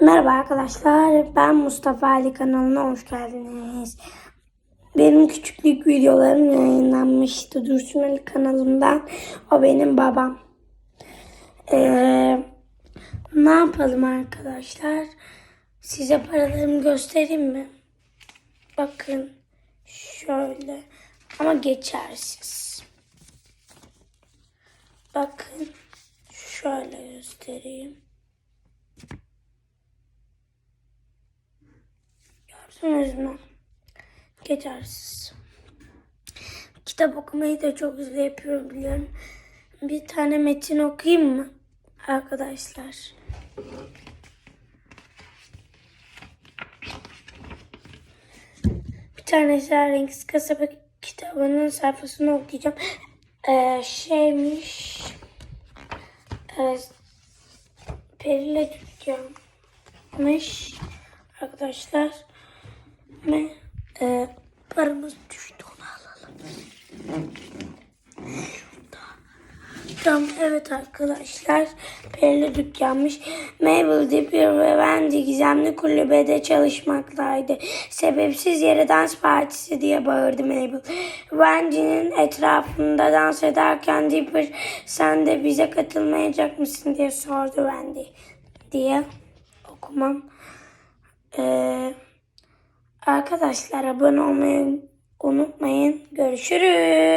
Merhaba arkadaşlar, ben Mustafa Ali kanalına hoş geldiniz. Benim küçüklük videolarım yayınlanmıştı Dursun Ali kanalımdan. O benim babam. Ee, ne yapalım arkadaşlar? Size paralarımı göstereyim mi? Bakın şöyle ama geçersiz. Bakın şöyle göstereyim. Mü? Geçersiz. Kitap okumayı da çok hızlı yapıyorum biliyorum. Bir tane metin okuyayım mı? Arkadaşlar. Bir tane Renksiz Kasaba kitabının sayfasını okuyacağım. Ee, şeymiş. Ee, Perili dükkanmış. Arkadaşlar. Ve e, paramız düştü onu alalım. Tamam evet arkadaşlar. Perili dükkanmış. Mabel Dipper ve Wendy gizemli kulübede çalışmaktaydı. Sebepsiz yere dans partisi diye bağırdı Mabel. Wendy'nin etrafında dans ederken Dipper sen de bize katılmayacak mısın diye sordu Wendy diye okumam. Ee, arkadaşlar abone olmayı unutmayın. Görüşürüz.